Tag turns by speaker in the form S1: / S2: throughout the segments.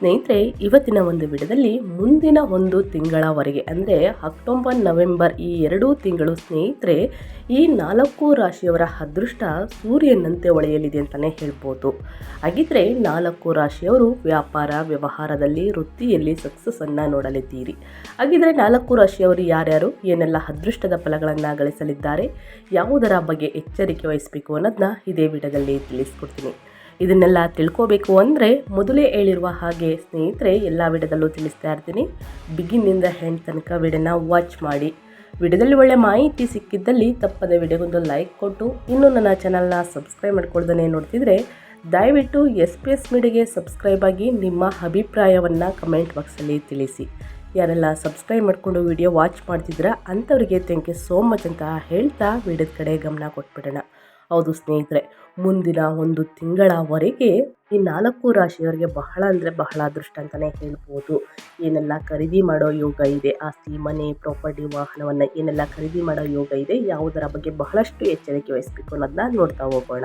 S1: ಸ್ನೇಹಿತರೆ, ಇವತ್ತಿನ ಒಂದು ವಿಡಿಯೋದಲ್ಲಿ ಮುಂದಿನ ಒಂದು ತಿಂಗಳವರೆಗೆ, ಅಂದರೆ ಅಕ್ಟೋಬರ್, ನವೆಂಬರ್ ಈ ಎರಡೂ ತಿಂಗಳು ಸ್ನೇಹಿತರೆ, ಈ ನಾಲ್ಕು ರಾಶಿಯವರ ಅದೃಷ್ಟ ಸೂರ್ಯನಂತೆ ಒಳೆಯಲಿದೆ ಅಂತಲೇ ಹೇಳ್ಬೋದು. ಹಾಗಿದ್ರೆ ನಾಲ್ಕು ರಾಶಿಯವರು ವ್ಯಾಪಾರ, ವ್ಯವಹಾರದಲ್ಲಿ, ವೃತ್ತಿಯಲ್ಲಿ ಸಕ್ಸಸ್ಸನ್ನು ನೋಡಲಿದ್ದೀರಿ. ಹಾಗಿದ್ರೆ ನಾಲ್ಕು ರಾಶಿಯವರು ಯಾರ್ಯಾರು, ಏನೆಲ್ಲ ಅದೃಷ್ಟದ ಫಲಗಳನ್ನು ಗಳಿಸಲಿದ್ದಾರೆ, ಯಾವುದರ ಬಗ್ಗೆ ಎಚ್ಚರಿಕೆ ವಹಿಸಬೇಕು ಅನ್ನೋದನ್ನ ಇದೇ ವಿಡಿಯೋದಲ್ಲಿ ತಿಳಿಸ್ಕೊಡ್ತೀನಿ. ಇದನ್ನೆಲ್ಲ ತಿಳ್ಕೋಬೇಕು ಅಂದರೆ ಮೊದಲೇ ಹೇಳಿರುವ ಹಾಗೆ ಸ್ನೇಹಿತರೆ, ಎಲ್ಲ ವಿಡಿಯೋದಲ್ಲೂ ತಿಳಿಸ್ತಾ ಇರ್ತೀನಿ. ಬಿಗಿನಿಂದ ಹೆಂಡ್ ತನಕ ವಿಡಿಯೋನ ವಾಚ್ ಮಾಡಿ. ವಿಡಿಯೋದಲ್ಲಿ ಒಳ್ಳೆ ಮಾಹಿತಿ ಸಿಕ್ಕಿದ್ದಲ್ಲಿ ತಪ್ಪದೆ ವಿಡಿಯೋಗೊಂದು ಲೈಕ್ ಕೊಟ್ಟು, ಇನ್ನೂ ನನ್ನ ಚಾನಲ್ನ ಸಬ್ಸ್ಕ್ರೈಬ್ ಮಾಡ್ಕೊಳ್ದೇ ನೋಡ್ತಿದ್ರೆ, ದಯವಿಟ್ಟು ಎಸ್ ಪಿ ಎಸ್ ಮೀಡಿಯಾಗೆ ಸಬ್ಸ್ಕ್ರೈಬ್ ಆಗಿ ನಿಮ್ಮ ಅಭಿಪ್ರಾಯವನ್ನು ಕಮೆಂಟ್ ಬಾಕ್ಸಲ್ಲಿ ತಿಳಿಸಿ. ಯಾರೆಲ್ಲ ಸಬ್ಸ್ಕ್ರೈಬ್ ಮಾಡಿಕೊಂಡು ವಿಡಿಯೋ ವಾಚ್ ಮಾಡ್ತಿದ್ದೀರಾ, ಅಂಥವ್ರಿಗೆ ಥ್ಯಾಂಕ್ ಯು ಸೋ ಮಚ್ ಅಂತ ಹೇಳ್ತಾ ವಿಡಿಯೋದ ಕಡೆ ಗಮನ ಕೊಟ್ಬಿಡೋಣ. ಹೌದು ಸ್ನೇಹಿತರೆ, ಮುಂದಿನ ಒಂದು ತಿಂಗಳವರೆಗೆ ಈ ನಾಲ್ಕು ರಾಶಿಯವರಿಗೆ ಬಹಳ ಅಂದರೆ ಬಹಳ ಅದೃಷ್ಟ ಅಂತಲೇ ಹೇಳ್ಬೋದು. ಏನೆಲ್ಲ ಖರೀದಿ ಮಾಡೋ ಯೋಗ ಇದೆ, ಆಸ್ತಿ, ಮನೆ ಪ್ರಾಪರ್ಟಿ ವಾಹನವನ್ನು ಏನೆಲ್ಲ ಖರೀದಿ ಮಾಡೋ ಯೋಗ ಇದೆ, ಯಾವುದರ ಬಗ್ಗೆ ಬಹಳಷ್ಟು ಎಚ್ಚರಿಕೆ ವಹಿಸಬೇಕು ಅನ್ನೋದನ್ನ ನೋಡ್ತಾ ಹೋಗೋಣ.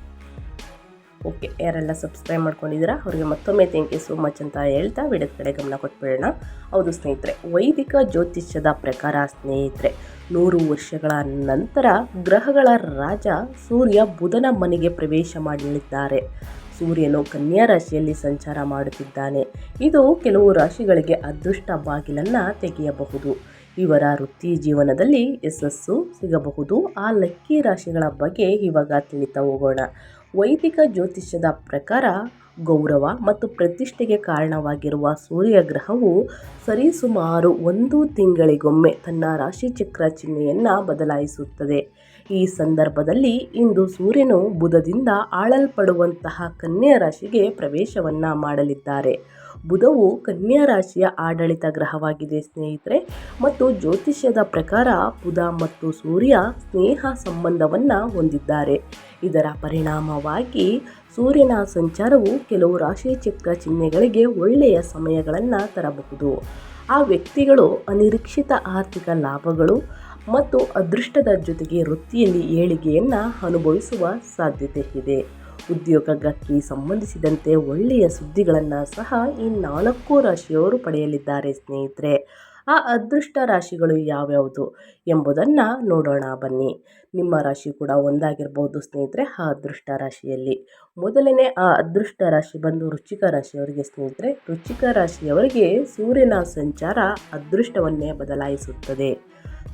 S1: ಓಕೆ, ಯಾರೆಲ್ಲ ಸಬ್ಸ್ಕ್ರೈಬ್ ಮಾಡ್ಕೊಂಡಿದ್ದೀರಾ, ಅವರಿಗೆ ಮತ್ತೊಮ್ಮೆ ಥ್ಯಾಂಕ್ ಯು ಸೋ ಮಚ್ ಅಂತ ಹೇಳ್ತಾ ವಿಡಿಯೋದ ಕಡೆ ಗಮನ ಕೊಟ್ಬಿಡೋಣ. ಹೌದು ಸ್ನೇಹಿತರೆ, ವೈದಿಕ ಜ್ಯೋತಿಷ್ಯದ ಪ್ರಕಾರ ಸ್ನೇಹಿತರೆ, ನೂರು ವರ್ಷಗಳ ನಂತರ ಗ್ರಹಗಳ ರಾಜ ಸೂರ್ಯ ಬುಧನ ಮನೆಗೆ ಪ್ರವೇಶ ಮಾಡಲಿದ್ದಾರೆ. ಸೂರ್ಯನು ಕನ್ಯಾ ರಾಶಿಯಲ್ಲಿ ಸಂಚಾರ ಮಾಡುತ್ತಿದ್ದಾನೆ. ಇದು ಕೆಲವು ರಾಶಿಗಳಿಗೆ ಅದೃಷ್ಟ ಬಾಗಿಲನ್ನು ತೆಗೆಯಬಹುದು. ಇವರ ವೃತ್ತಿ ಜೀವನದಲ್ಲಿ ಯಶಸ್ಸು ಸಿಗಬಹುದು. ಆ ಲಕ್ಕಿ ರಾಶಿಗಳ ಬಗ್ಗೆ ಇವಾಗ ತಿಳಿತಾ ಹೋಗೋಣ. ವೈದಿಕ ಜ್ಯೋತಿಷ್ಯದ ಪ್ರಕಾರ ಗೌರವ ಮತ್ತು ಪ್ರತಿಷ್ಠೆಗೆ ಕಾರಣವಾಗಿರುವ ಸೂರ್ಯಗ್ರಹವು ಸರಿಸುಮಾರು ಒಂದು ತಿಂಗಳಿಗೊಮ್ಮೆ ತನ್ನ ರಾಶಿಚಕ್ರ ಚಿಹ್ನೆಯನ್ನು ಬದಲಾಯಿಸುತ್ತದೆ. ಈ ಸಂದರ್ಭದಲ್ಲಿ ಇಂದು ಸೂರ್ಯನು ಬುಧದಿಂದ ಆಳಲ್ಪಡುವಂತಹ ಕನ್ಯಾ ರಾಶಿಗೆ ಪ್ರವೇಶವನ್ನು ಮಾಡಲಿದ್ದಾರೆ. ಬುಧವು ಕನ್ಯಾ ರಾಶಿಯ ಆಡಳಿತ ಗ್ರಹವಾಗಿದೆ, ಸ್ನೇಹಿತರೆ. ಮತ್ತು ಜ್ಯೋತಿಷ್ಯದ ಪ್ರಕಾರ ಬುಧ ಮತ್ತು ಸೂರ್ಯ ಸ್ನೇಹ ಸಂಬಂಧವನ್ನು ಹೊಂದಿದ್ದಾರೆ. ಇದರ ಪರಿಣಾಮವಾಗಿ ಸೂರ್ಯನ ಸಂಚಾರವು ಕೆಲವು ರಾಶಿ ಚಕ್ರ ಚಿಹ್ನೆಗಳಿಗೆ ಒಳ್ಳೆಯ ಸಮಯಗಳನ್ನು ತರಬಹುದು. ಆ ವ್ಯಕ್ತಿಗಳು ಅನಿರೀಕ್ಷಿತ ಆರ್ಥಿಕ ಲಾಭಗಳು ಮತ್ತು ಅದೃಷ್ಟದ ಜೊತೆಗೆ ವೃತ್ತಿಯಲ್ಲಿ ಏಳಿಗೆಯನ್ನು ಅನುಭವಿಸುವ ಸಾಧ್ಯತೆ ಇದೆ. ಉದ್ಯೋಗಕ್ಕೆ ಸಂಬಂಧಿಸಿದಂತೆ ಒಳ್ಳೆಯ ಸುದ್ದಿಗಳನ್ನು ಸಹ ಈ ನಾಲ್ಕು ರಾಶಿಯವರು ಪಡೆಯಲಿದ್ದಾರೆ ಸ್ನೇಹಿತರೆ. ಆ ಅದೃಷ್ಟ ರಾಶಿಗಳು ಯಾವ್ಯಾವುದು ಎಂಬುದನ್ನು ನೋಡೋಣ ಬನ್ನಿ. ನಿಮ್ಮ ರಾಶಿ ಕೂಡ ಒಂದಾಗಿರ್ಬೋದು ಸ್ನೇಹಿತರೆ, ಆ ಅದೃಷ್ಟ ರಾಶಿಯಲ್ಲಿ. ಮೊದಲನೇ ಆ ಅದೃಷ್ಟ ರಾಶಿ ಬಂದು ರುಚಿಕ ರಾಶಿಯವರಿಗೆ ಸ್ನೇಹಿತರೆ ರುಚಿಕ ರಾಶಿಯವರಿಗೆ ಸೂರ್ಯನ ಸಂಚಾರ ಅದೃಷ್ಟವನ್ನೇ ಬದಲಾಯಿಸುತ್ತದೆ.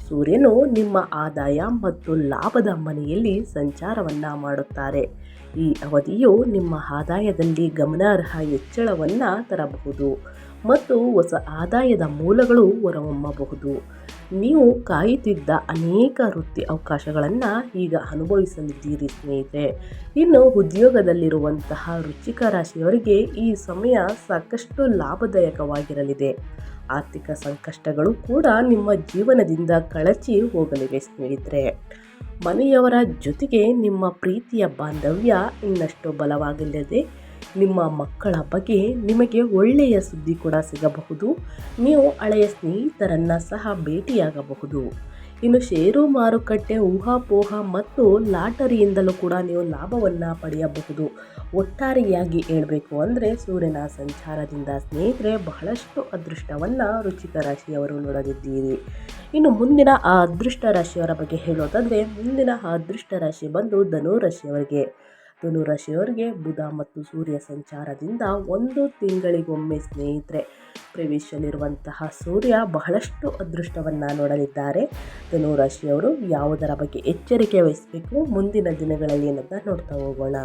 S1: ಸೂರ್ಯನು ನಿಮ್ಮ ಆದಾಯ ಮತ್ತು ಲಾಭದ ಮನೆಯಲ್ಲಿ ಸಂಚಾರವನ್ನು ಮಾಡುತ್ತಾರೆ. ಈ ಅವಧಿಯು ನಿಮ್ಮ ಆದಾಯದಲ್ಲಿ ಗಮನಾರ್ಹ ಹೆಚ್ಚಳವನ್ನು ತರಬಹುದು ಮತ್ತು ಹೊಸ ಆದಾಯದ ಮೂಲಗಳು ಹೊರಹೊಮ್ಮಬಹುದು. ನೀವು ಕಾಯುತ್ತಿದ್ದ ಅನೇಕ ವೃತ್ತಿ ಅವಕಾಶಗಳನ್ನು ಈಗ ಅನುಭವಿಸಲಿದ್ದೀರಿ ಸ್ನೇಹಿತರೆ. ಇನ್ನು ಉದ್ಯೋಗದಲ್ಲಿರುವಂತಹ ರುಚಿಕ ರಾಶಿಯವರಿಗೆ ಈ ಸಮಯ ಸಾಕಷ್ಟು ಲಾಭದಾಯಕವಾಗಿರಲಿದೆ. ಆರ್ಥಿಕ ಸಂಕಷ್ಟಗಳು ಕೂಡ ನಿಮ್ಮ ಜೀವನದಿಂದ ಕಳಚಿ ಹೋಗಲಿವೆ ಸ್ನೇಹಿತರೆ. ಮನೆಯವರ ಜೊತೆಗೆ ನಿಮ್ಮ ಪ್ರೀತಿಯ ಬಾಂಧವ್ಯ ಇನ್ನಷ್ಟು ಬಲವಾಗಲಿದೆ ನಿಮ್ಮ ಮಕ್ಕಳ ಬಗ್ಗೆ ನಿಮಗೆ ಒಳ್ಳೆಯ ಸುದ್ದಿ ಕೂಡ ಸಿಗಬಹುದು. ನೀವು ಹಳೆಯ ಸ್ನೇಹಿತರನ್ನು ಸಹ ಭೇಟಿಯಾಗಬಹುದು. ಇನ್ನು ಷೇರು ಮಾರುಕಟ್ಟೆ, ಊಹಾಪೋಹ ಮತ್ತು ಲಾಟರಿಯಿಂದಲೂ ಕೂಡ ನೀವು ಲಾಭವನ್ನು ಪಡೆಯಬಹುದು. ಒಟ್ಟಾರೆಯಾಗಿ ಹೇಳಬೇಕು ಅಂದರೆ ಸೂರ್ಯನ ಸಂಚಾರದಿಂದ ಸ್ನೇಹಿತರೆ ಬಹಳಷ್ಟು ಅದೃಷ್ಟವನ್ನು ರುಚಿಕ ರಾಶಿಯವರು ನೋಡಲಿದ್ದೀರಿ ಇನ್ನು ಮುಂದಿನ ಆ ಅದೃಷ್ಟ ರಾಶಿಯವರ ಬಗ್ಗೆ ಹೇಳೋದಾದರೆ ಮುಂದಿನ ಆ ಅದೃಷ್ಟ ರಾಶಿ ಬಂದು ಧನು ರಾಶಿಯವರಿಗೆ. ಧನು ರಾಶಿಯವರಿಗೆ ಬುಧ ಮತ್ತು ಸೂರ್ಯ ಸಂಚಾರದಿಂದ ಒಂದು ತಿಂಗಳಿಗೊಮ್ಮೆ ಸ್ನೇಹಿತರೆ ಪ್ರವೇಶಲಿರುವಂತಹ ಸೂರ್ಯ ಬಹಳಷ್ಟು ಅದೃಷ್ಟವನ್ನು ನೋಡಲಿದ್ದಾರೆ. ಧನು ರಾಶಿಯವರು ಯಾವುದರ ಬಗ್ಗೆ ಎಚ್ಚರಿಕೆ ವಹಿಸಬೇಕು? ಮುಂದಿನ ದಿನಗಳಲ್ಲಿ ಏನಂತ ನೋಡ್ತಾ ಹೋಗೋಣ.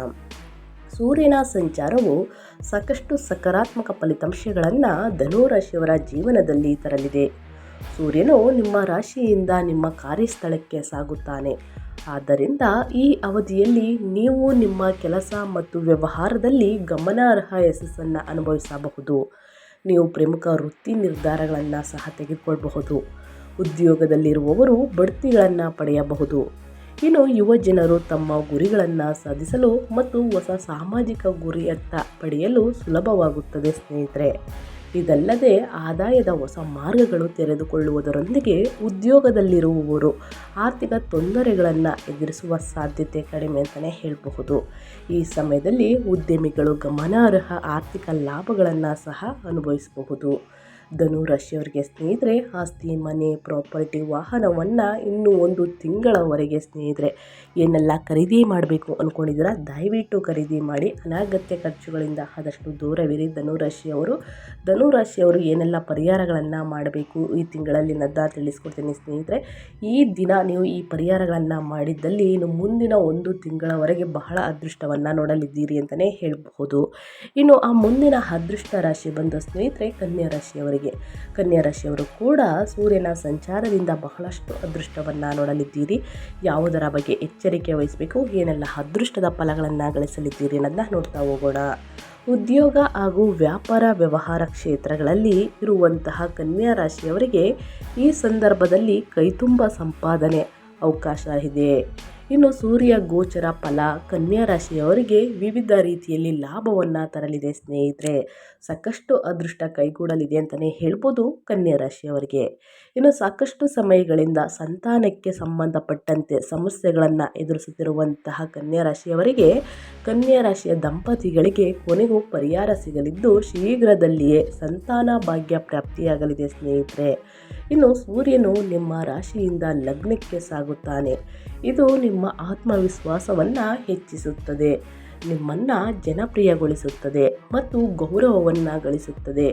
S1: ಸೂರ್ಯನ ಸಂಚಾರವು ಸಾಕಷ್ಟು ಸಕಾರಾತ್ಮಕ ಫಲಿತಾಂಶಗಳನ್ನು ಧನುರಾಶಿಯವರ ಜೀವನದಲ್ಲಿ ತರಲಿದೆ. ಸೂರ್ಯನು ನಿಮ್ಮ ರಾಶಿಯಿಂದ ನಿಮ್ಮ ಕಾರ್ಯಸ್ಥಳಕ್ಕೆ ಸಾಗುತ್ತಾನೆ. ಆದ್ದರಿಂದ ಈ ಅವಧಿಯಲ್ಲಿ ನೀವು ನಿಮ್ಮ ಕೆಲಸ ಮತ್ತು ವ್ಯವಹಾರದಲ್ಲಿ ಗಮನಾರ್ಹ ಯಶಸ್ಸನ್ನು ಅನುಭವಿಸಬಹುದು. ನೀವು ಪ್ರಮುಖ ವೃತ್ತಿ ನಿರ್ಧಾರಗಳನ್ನು ಸಹ ತೆಗೆದುಕೊಳ್ಳಬಹುದು ಉದ್ಯೋಗದಲ್ಲಿರುವವರು ಬಡ್ತಿಗಳನ್ನು ಪಡೆಯಬಹುದು. ಇನ್ನು ಯುವ ಜನರು ತಮ್ಮ ಗುರಿಗಳನ್ನು ಸಾಧಿಸಲು ಮತ್ತು ಹೊಸ ಸಾಮಾಜಿಕ ಗುರಿಯತ್ತ ಪಡೆಯಲು ಸುಲಭವಾಗುತ್ತದೆ ಸ್ನೇಹಿತರೆ. ಇದಲ್ಲದೆ ಆದಾಯದ ಹೊಸ ಮಾರ್ಗಗಳು ತೆರೆದುಕೊಳ್ಳುವುದರೊಂದಿಗೆ ಉದ್ಯೋಗದಲ್ಲಿರುವವರು ಆರ್ಥಿಕ ತೊಂದರೆಗಳನ್ನು ಎದುರಿಸುವ ಸಾಧ್ಯತೆ ಕಡಿಮೆ ಅಂತಲೇ ಹೇಳಬಹುದು. ಈ ಸಮಯದಲ್ಲಿ ಉದ್ಯಮಿಗಳು ಗಮನಾರ್ಹ ಆರ್ಥಿಕ ಲಾಭಗಳನ್ನು ಸಹ ಅನುಭವಿಸಬಹುದು. ಧನು ರಾಶಿಯವರಿಗೆ ಸ್ನೇಹಿತರೆ, ಆಸ್ತಿ, ಮನೆ, ಪ್ರಾಪರ್ಟಿ, ವಾಹನವನ್ನು ಇನ್ನೂ ಒಂದು ತಿಂಗಳವರೆಗೆ ಸ್ನೇಹಿತರೆ, ಏನೆಲ್ಲ ಖರೀದಿ ಮಾಡಬೇಕು ಅಂದ್ಕೊಂಡಿದ್ದೀರಾ ದಯವಿಟ್ಟು ಖರೀದಿ ಮಾಡಿ. ಅನಗತ್ಯ ಖರ್ಚುಗಳಿಂದ ಆದಷ್ಟು ದೂರವಿರಿ ಧನುರಾಶಿಯವರು ಧನುರಾಶಿಯವರು ಏನೆಲ್ಲ ಪರಿಹಾರಗಳನ್ನು ಮಾಡಬೇಕು ಈ ತಿಂಗಳಲ್ಲಿ ನದ್ದ ತಿಳಿಸ್ಕೊಡ್ತೀನಿ ಸ್ನೇಹಿತರೆ. ಈ ದಿನ ನೀವು ಈ ಪರಿಹಾರಗಳನ್ನು ಮಾಡಿದ್ದಲ್ಲಿ ಇನ್ನು ಮುಂದಿನ ಒಂದು ತಿಂಗಳವರೆಗೆ ಬಹಳ ಅದೃಷ್ಟವನ್ನು ನೋಡಲಿದ್ದೀರಿ ಅಂತಲೇ ಹೇಳಬಹುದು. ಇನ್ನು ಆ ಮುಂದಿನ ಅದೃಷ್ಟ ರಾಶಿ ಬಂದ ಸ್ನೇಹಿತರೆ, ಕನ್ಯಾ ರಾಶಿಯವರಿಗೆ. ಕನ್ಯಾ ರಾಶಿಯವರು ಕೂಡ ಸೂರ್ಯನ ಸಂಚಾರದಿಂದ ಬಹಳಷ್ಟು ಅದೃಷ್ಟವನ್ನು ನೋಡಲಿದ್ದೀರಿ. ಯಾವುದರ ಬಗ್ಗೆ ಎಚ್ಚರಿಕೆ ವಹಿಸಬೇಕು, ಏನೆಲ್ಲ ಅದೃಷ್ಟದ ಫಲಗಳನ್ನು ಗಳಿಸಲಿದ್ದೀರಿ ಅನ್ನೋದನ್ನ ನೋಡ್ತಾ ಹೋಗೋಣ. ಉದ್ಯೋಗ ಹಾಗೂ ವ್ಯಾಪಾರ ವ್ಯವಹಾರ ಕ್ಷೇತ್ರಗಳಲ್ಲಿ ಇರುವಂತಹ ಕನ್ಯಾ ರಾಶಿಯವರಿಗೆ ಈ ಸಂದರ್ಭದಲ್ಲಿ ಕೈತುಂಬ ಸಂಪಾದನೆ ಅವಕಾಶ ಇದೆ. ಇನ್ನು ಸೂರ್ಯ, ಗೋಚರ, ಫಲ, ಕನ್ಯಾ ರಾಶಿಯವರಿಗೆ ವಿವಿಧ ರೀತಿಯಲ್ಲಿ ಲಾಭವನ್ನು ತರಲಿದೆ ಸ್ನೇಹಿತರೆ. ಸಾಕಷ್ಟು ಅದೃಷ್ಟ ಕೈಗೂಡಲಿದೆ ಅಂತಲೇ ಹೇಳ್ಬೋದು ಕನ್ಯಾ ರಾಶಿಯವರಿಗೆ ಇನ್ನು ಸಾಕಷ್ಟು ಸಮಯಗಳಿಂದ ಸಂತಾನಕ್ಕೆ ಸಂಬಂಧಪಟ್ಟಂತೆ ಸಮಸ್ಯೆಗಳನ್ನು ಎದುರಿಸುತ್ತಿರುವಂತಹ ಕನ್ಯಾ ರಾಶಿಯವರಿಗೆ ಕನ್ಯಾ ರಾಶಿಯ ದಂಪತಿಗಳಿಗೆ ಕೊನೆಗೂ ಪರಿಹಾರ ಸಿಗಲಿದ್ದು ಶೀಘ್ರದಲ್ಲಿಯೇ ಸಂತಾನ ಭಾಗ್ಯ ಪ್ರಾಪ್ತಿಯಾಗಲಿದೆ ಸ್ನೇಹಿತರೆ. ಇನ್ನು ಸೂರ್ಯನು ನಿಮ್ಮ ರಾಶಿಯಿಂದ ಲಗ್ನಕ್ಕೆ ಸಾಗುತ್ತಾನೆ. ಇದು ನಿಮ್ಮ ಆತ್ಮವಿಶ್ವಾಸವನ್ನು ಹೆಚ್ಚಿಸುತ್ತದೆ. ನಿಮ್ಮನ್ನು ಜನಪ್ರಿಯಗೊಳಿಸುತ್ತದೆ ಮತ್ತು ಗೌರವವನ್ನು ಗಳಿಸುತ್ತದೆ.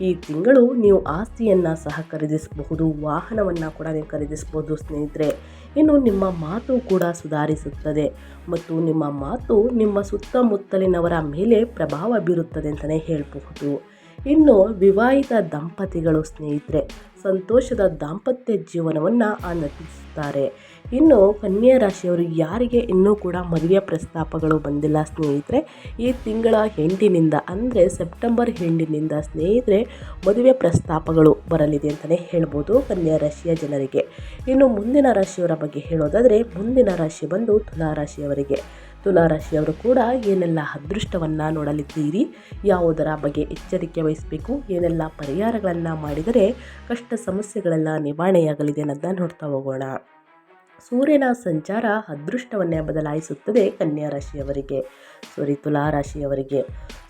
S1: ಈ ತಿಂಗಳು ನೀವು ಆಸ್ತಿಯನ್ನು ಸಹ ಖರೀದಿಸಬಹುದು, ವಾಹನವನ್ನು ಕೂಡ ನೀವು ಖರೀದಿಸಬಹುದು ಸ್ನೇಹಿತರೆ. ಇನ್ನು ನಿಮ್ಮ ಮಾತು ಕೂಡ ಸುಧಾರಿಸುತ್ತದೆ ಮತ್ತು ನಿಮ್ಮ ಮಾತು ನಿಮ್ಮ ಸುತ್ತಮುತ್ತಲಿನವರ ಮೇಲೆ ಪ್ರಭಾವ ಬೀರುತ್ತದೆ ಅಂತಲೇ ಹೇಳಬಹುದು. ಇನ್ನು ವಿವಾಹಿತ ದಂಪತಿಗಳು ಸ್ನೇಹಿತರೆ, ಸಂತೋಷದ ದಾಂಪತ್ಯ ಜೀವನವನ್ನು ಆನಂದಿಸುತ್ತಾರೆ. ಇನ್ನು ಕನ್ಯಾ ರಾಶಿಯವರು ಯಾರಿಗೆ ಇನ್ನೂ ಕೂಡ ಮದುವೆ ಪ್ರಸ್ತಾಪಗಳು ಬಂದಿಲ್ಲ ಸ್ನೇಹಿತರೆ, ಈ ತಿಂಗಳ ಹೆಂಡಿನಿಂದ ಅಂದರೆ ಸೆಪ್ಟೆಂಬರ್ ಹೆಂಡಿನಿಂದ ಸ್ನೇಹಿತರೆ ಮದುವೆ ಪ್ರಸ್ತಾಪಗಳು ಬರಲಿದೆ ಅಂತಲೇ ಹೇಳ್ಬೋದು ಕನ್ಯಾ ರಾಶಿಯ ಜನರಿಗೆ. ಇನ್ನು ಮುಂದಿನ ರಾಶಿಯವರ ಬಗ್ಗೆ ಹೇಳೋದಾದರೆ ಮುಂದಿನ ರಾಶಿ ಬಂದು ತುಲಾ ರಾಶಿಯವರಿಗೆ ತುಲಾರಾಶಿಯವರು ಕೂಡ ಏನೆಲ್ಲ ಅದೃಷ್ಟವನ್ನು ನೋಡಲಿದ್ದೀರಿ, ಯಾವುದರ ಬಗ್ಗೆ ಎಚ್ಚರಿಕೆ ವಹಿಸಬೇಕು, ಏನೆಲ್ಲ ಪರಿಹಾರಗಳನ್ನು ಮಾಡಿದರೆ ಕಷ್ಟ ಸಮಸ್ಯೆಗಳೆಲ್ಲ ನಿವಾರಣೆಯಾಗಲಿದೆ ಅನ್ನೋದನ್ನ ನೋಡ್ತಾ ಹೋಗೋಣ. ಸೂರ್ಯನ ಸಂಚಾರ ಅದೃಷ್ಟವನ್ನೇ ಬದಲಾಯಿಸುತ್ತದೆ ಕನ್ಯಾ ರಾಶಿಯವರಿಗೆ. ಸಾರಿ ತುಲಾ ರಾಶಿಯವರಿಗೆ.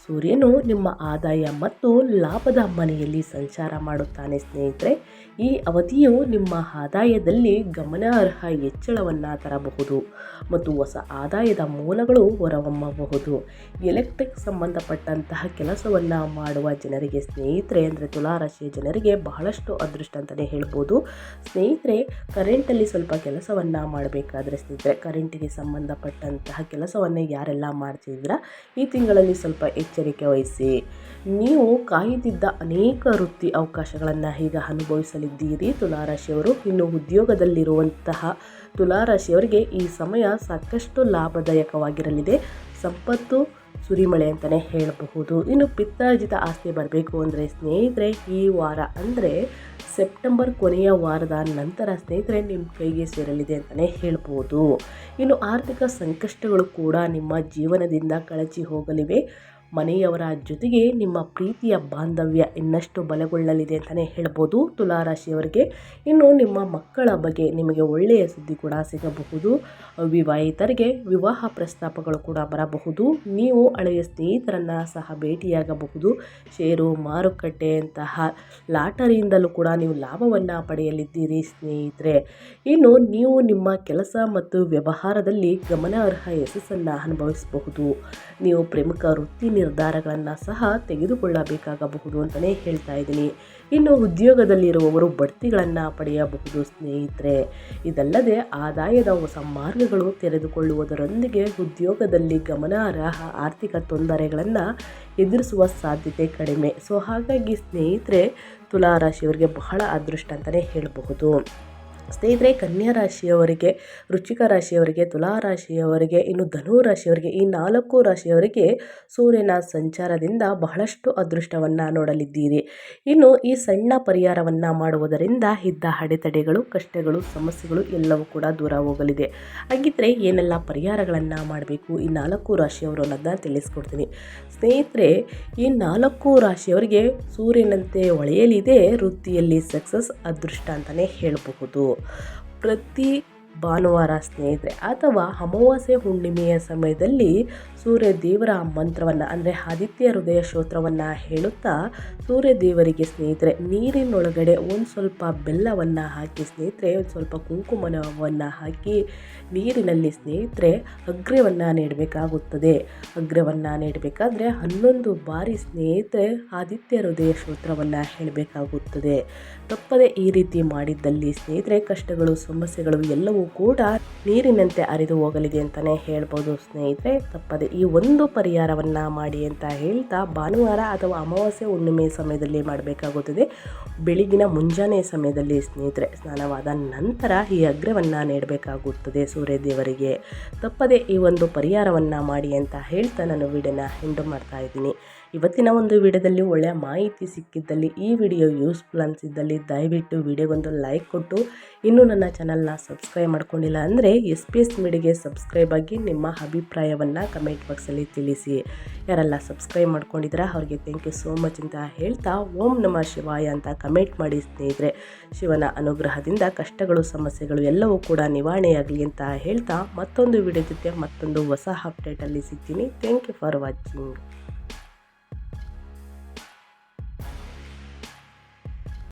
S1: ಸೂರ್ಯನು ನಿಮ್ಮ ಆದಾಯ ಮತ್ತು ಲಾಭದ ಮನೆಯಲ್ಲಿ ಸಂಚಾರ ಮಾಡುತ್ತಾನೆ ಸ್ನೇಹಿತರೆ, ಈ ಅವಧಿಯು ನಿಮ್ಮ ಆದಾಯದಲ್ಲಿ ಗಮನಾರ್ಹ ಹೆಚ್ಚಳವನ್ನು ತರಬಹುದು ಮತ್ತು ಹೊಸ ಆದಾಯದ ಮೂಲಗಳು ಹೊರಹೊಮ್ಮಬಹುದು. ಎಲೆಕ್ಟ್ರಿಕ್ ಸಂಬಂಧಪಟ್ಟಂತಹ ಕೆಲಸವನ್ನು ಮಾಡುವ ಜನರಿಗೆ ಸ್ನೇಹಿತರೆ, ಅಂದರೆ ತುಲಾರಾಶಿಯ ಜನರಿಗೆ ಬಹಳಷ್ಟು ಅದೃಷ್ಟ ಅಂತಲೇ ಹೇಳ್ಬೋದು. ಸ್ನೇಹಿತರೆ ಕರೆಂಟಲ್ಲಿ ಸ್ವಲ್ಪ ಕೆಲಸವನ್ನು ಮಾಡಬೇಕಾದ್ರೆ ಸ್ನೇಹಿತರೆ ಕರೆಂಟಿಗೆ ಸಂಬಂಧಪಟ್ಟಂತಹ ಕೆಲಸವನ್ನು ಯಾರೆಲ್ಲ ಮಾಡ್ತಿದ್ದೀರಾ? ಈ ತಿಂಗಳಲ್ಲಿ ಸ್ವಲ್ಪ ಎಚ್ಚರಿಕೆ ವಹಿಸಿ. ನೀವು ಕಾಯುತ್ತಿದ್ದ ಅನೇಕ ವೃತ್ತಿ ಅವಕಾಶಗಳನ್ನು ಈಗ ಅನುಭವಿಸಲಿದ್ದೀರಿ. ತುಲಾರಾಶಿಯವರು ಇನ್ನು ಉದ್ಯೋಗದಲ್ಲಿರುವಂತಹ ತುಲಾರಾಶಿಯವರಿಗೆ ಈ ಸಮಯ ಸಾಕಷ್ಟು ಲಾಭದಾಯಕವಾಗಿರಲಿದೆ. ಸಂಪತ್ತು ಸುರಿಮಳೆ ಅಂತಲೇ ಹೇಳಬಹುದು. ಇನ್ನು ಪಿತ್ತಾರ್ಜಿತ ಆಸ್ತಿ ಬರಬೇಕು ಅಂದರೆ ಸ್ನೇಹಿತರೆ, ಈ ವಾರ ಅಂದರೆ ಸೆಪ್ಟೆಂಬರ್ ಕೊನೆಯ ವಾರದ ನಂತರ ಸ್ನೇಹಿತರೆ ನಿಮ್ಮ ಕೈಗೆ ಸೇರಲಿದೆ ಅಂತಲೇ ಹೇಳ್ಬೋದು ಇನ್ನು ಆರ್ಥಿಕ ಸಂಕಷ್ಟಗಳು ಕೂಡ ನಿಮ್ಮ ಜೀವನದಿಂದ ಕಳಚಿ ಹೋಗಲಿವೆ. ಮನೆಯವರ ಜೊತೆಗೆ ನಿಮ್ಮ ಪ್ರೀತಿಯ ಬಾಂಧವ್ಯ ಇನ್ನಷ್ಟು ಬಲಗೊಳ್ಳಲಿದೆ ಅಂತಲೇ ಹೇಳ್ಬೋದು ತುಲಾರಾಶಿಯವರಿಗೆ. ಇನ್ನು ನಿಮ್ಮ ಮಕ್ಕಳ ಬಗ್ಗೆ ನಿಮಗೆ ಒಳ್ಳೆಯ ಸುದ್ದಿ ಕೂಡ ಸಿಗಬಹುದು. ವಿವಾಹಿತರಿಗೆ ವಿವಾಹ ಪ್ರಸ್ತಾಪಗಳು ಕೂಡ ಬರಬಹುದು. ನೀವು ಹಳೆಯ ಸ್ನೇಹಿತರನ್ನು ಸಹ ಭೇಟಿಯಾಗಬಹುದು. ಷೇರು ಮಾರುಕಟ್ಟೆಯಂತಹ ಲಾಟರಿಯಿಂದಲೂ ಕೂಡ ನೀವು ಲಾಭವನ್ನು ಪಡೆಯಲಿದ್ದೀರಿ ಸ್ನೇಹಿತರೆ. ಇನ್ನು ನೀವು ನಿಮ್ಮ ಕೆಲಸ ಮತ್ತು ವ್ಯವಹಾರದಲ್ಲಿ ಗಮನಾರ್ಹ ಯಶಸ್ಸನ್ನು ಅನುಭವಿಸಬಹುದು. ನೀವು ಪ್ರಮುಖ ವೃತ್ತಿ ನಿರ್ಧಾರಗಳನ್ನು ಸಹ ತೆಗೆದುಕೊಳ್ಳಬೇಕಾಗಬಹುದು ಅಂತಲೇ ಹೇಳ್ತಾ ಇದ್ದೀನಿ. ಇನ್ನು ಉದ್ಯೋಗದಲ್ಲಿರುವವರು ಬಡ್ತಿಗಳನ್ನು ಪಡೆಯಬಹುದು ಸ್ನೇಹಿತರೆ. ಇದಲ್ಲದೆ ಆದಾಯದ ಹೊಸ ಮಾರ್ಗಗಳು ತೆರೆದುಕೊಳ್ಳುವುದರೊಂದಿಗೆ ಉದ್ಯೋಗದಲ್ಲಿ ಗಮನಾರ್ಹ ಆರ್ಥಿಕ ತೊಂದರೆಗಳನ್ನು ಎದುರಿಸುವ ಸಾಧ್ಯತೆ ಕಡಿಮೆ. ಸೊ, ಹಾಗಾಗಿ ಸ್ನೇಹಿತರೆ, ತುಲಾರಾಶಿಯವರಿಗೆ ಬಹಳ ಅದೃಷ್ಟ ಅಂತಲೇ ಹೇಳಬಹುದು. ಸ್ನೇಹಿತರೆ ಕನ್ಯಾ ರಾಶಿಯವರಿಗೆ ವೃಶ್ಚಿಕ ರಾಶಿಯವರಿಗೆ ತುಲಾ ರಾಶಿಯವರಿಗೆ ಇನ್ನು ಧನು ರಾಶಿಯವರಿಗೆ, ಈ ನಾಲ್ಕು ರಾಶಿಯವರಿಗೆ ಸೂರ್ಯನ ಸಂಚಾರದಿಂದ ಬಹಳಷ್ಟು ಅದೃಷ್ಟವನ್ನು ನೋಡಲಿದ್ದೀರಿ. ಇನ್ನು ಈ ಸಣ್ಣ ಪರಿಹಾರವನ್ನು ಮಾಡುವುದರಿಂದ ಇದ್ದ ಅಡೆತಡೆಗಳು, ಕಷ್ಟಗಳು, ಸಮಸ್ಯೆಗಳು ಎಲ್ಲವೂ ಕೂಡ ದೂರ ಹೋಗಲಿದೆ. ಹಾಗಿದ್ರೆ ಏನೆಲ್ಲ ಪರಿಹಾರಗಳನ್ನು ಮಾಡಬೇಕು ಈ ನಾಲ್ಕು ರಾಶಿಯವರು ಅನ್ನೋದನ್ನ ತಿಳಿಸ್ಕೊಡ್ತೀನಿ. ಸ್ನೇಹಿತರೆ, ಈ ನಾಲ್ಕು ರಾಶಿಯವರಿಗೆ ಸೂರ್ಯನಂತೆ ಹೊಳೆಯಲಿದೆ ವೃತ್ತಿಯಲ್ಲಿ ಸಕ್ಸಸ್, ಅದೃಷ್ಟ ಅಂತಲೇ ಹೇಳಬಹುದು. പ്രതി ಭಾನುವಾರ ಸ್ನೇಹಿತರೆ, ಅಥವಾ ಅಮಾವಾಸ್ಯೆ ಹುಣ್ಣಿಮೆಯ ಸಮಯದಲ್ಲಿ ಸೂರ್ಯ ದೇವರ ಮಂತ್ರವನ್ನು, ಅಂದರೆ ಆದಿತ್ಯ ಹೃದಯ ಶ್ರೋತ್ರವನ್ನು ಹೇಳುತ್ತಾ ಸೂರ್ಯ ದೇವರಿಗೆ ಸ್ನೇಹಿತರೆ, ನೀರಿನೊಳಗಡೆ ಒಂದು ಸ್ವಲ್ಪ ಬೆಲ್ಲವನ್ನು ಹಾಕಿ ಸ್ನೇಹಿತರೆ, ಒಂದು ಸ್ವಲ್ಪ ಕುಂಕುಮವನ್ನು ಹಾಕಿ ನೀರಿನಲ್ಲಿ ಸ್ನೇಹಿತರೆ ಅಗ್ರವನ್ನು ನೀಡಬೇಕಾಗುತ್ತದೆ. ಅಗ್ರವನ್ನು ನೀಡಬೇಕಾದ್ರೆ ಹನ್ನೊಂದು ಬಾರಿ ಸ್ನೇಹಿತರೆ ಆದಿತ್ಯ ಹೃದಯ ಶ್ರೋತ್ರವನ್ನು ಹೇಳಬೇಕಾಗುತ್ತದೆ. ತಪ್ಪದೆ ಈ ರೀತಿ ಮಾಡಿದ್ದಲ್ಲಿ ಸ್ನೇಹಿತರೆ ಕಷ್ಟಗಳು, ಸಮಸ್ಯೆಗಳು ಎಲ್ಲವೂ ಕೂಡ ನೀರಿನಂತೆ ಹರಿದು ಹೋಗಲಿದೆ ಅಂತಲೇ ಹೇಳ್ಬೋದು ಸ್ನೇಹಿತರೆ. ತಪ್ಪದೆ ಈ ಒಂದು ಪರಿಹಾರವನ್ನು ಮಾಡಿ ಅಂತ ಹೇಳ್ತಾ ಭಾನುವಾರ ಅಥವಾ ಅಮಾವಾಸ್ಯೆ ಹುಣ್ಣಿಮೆ ಸಮಯದಲ್ಲಿ ಮಾಡಬೇಕಾಗುತ್ತದೆ. ಬೆಳಗಿನ ಮುಂಜಾನೆ ಸಮಯದಲ್ಲಿ ಸ್ನೇಹಿತರೆ ಸ್ನಾನವಾದ ನಂತರ ಈ ಅಗ್ರವನ್ನು ನೀಡಬೇಕಾಗುತ್ತದೆ ಸೂರ್ಯದೇವರಿಗೆ. ತಪ್ಪದೆ ಈ ಒಂದು ಪರಿಹಾರವನ್ನು ಮಾಡಿ ಅಂತ ಹೇಳ್ತಾ ನಾನು ವಿಡಿಯೋನ ಎಂಡು ಮಾಡ್ತಾ ಇದ್ದೀನಿ. ಇವತ್ತಿನ ಒಂದು ವಿಡಿಯೋದಲ್ಲಿ ಒಳ್ಳೆಯ ಮಾಹಿತಿ ಸಿಕ್ಕಿದ್ದಲ್ಲಿ ಈ ವಿಡಿಯೋ ಯೂಸ್ಫುಲ್ ಅನಿಸಿದ್ದಲ್ಲಿ ದಯವಿಟ್ಟು ವಿಡಿಯೋಗೊಂದು ಲೈಕ್ ಕೊಟ್ಟು, ಇನ್ನೂ ನನ್ನ ಚಾನಲ್ನ ಸಬ್ಸ್ಕ್ರೈಬ್ ಮಾಡ್ಕೊಂಡಿಲ್ಲ ಅಂದರೆ ಎಸ್ ಪಿ ಎಸ್ ಮೀಡಿಗೆ ಸಬ್ಸ್ಕ್ರೈಬ್ ಆಗಿ ನಿಮ್ಮ ಅಭಿಪ್ರಾಯವನ್ನು ಕಮೆಂಟ್ ಬಾಕ್ಸಲ್ಲಿ ತಿಳಿಸಿ. ಯಾರೆಲ್ಲ ಸಬ್ಸ್ಕ್ರೈಬ್ ಮಾಡ್ಕೊಂಡಿದ್ದೀರಾ ಅವ್ರಿಗೆ ಥ್ಯಾಂಕ್ ಯು ಸೋ ಮಚ್ ಅಂತ ಹೇಳ್ತಾ ಓಂ ನಮ ಶಿವಾಯ ಅಂತ ಕಮೆಂಟ್ ಮಾಡಿ ಸ್ನೇಹಿತರೆ. ಶಿವನ ಅನುಗ್ರಹದಿಂದ ಕಷ್ಟಗಳು, ಸಮಸ್ಯೆಗಳು ಎಲ್ಲವೂ ಕೂಡ ನಿವಾರಣೆಯಾಗಲಿ ಅಂತ ಹೇಳ್ತಾ ಮತ್ತೊಂದು ವಿಡಿಯೋ ಜೊತೆ ಮತ್ತೊಂದು ಹೊಸ ಅಪ್ಡೇಟಲ್ಲಿ ಸಿಗ್ತೀನಿ. Thank you for watching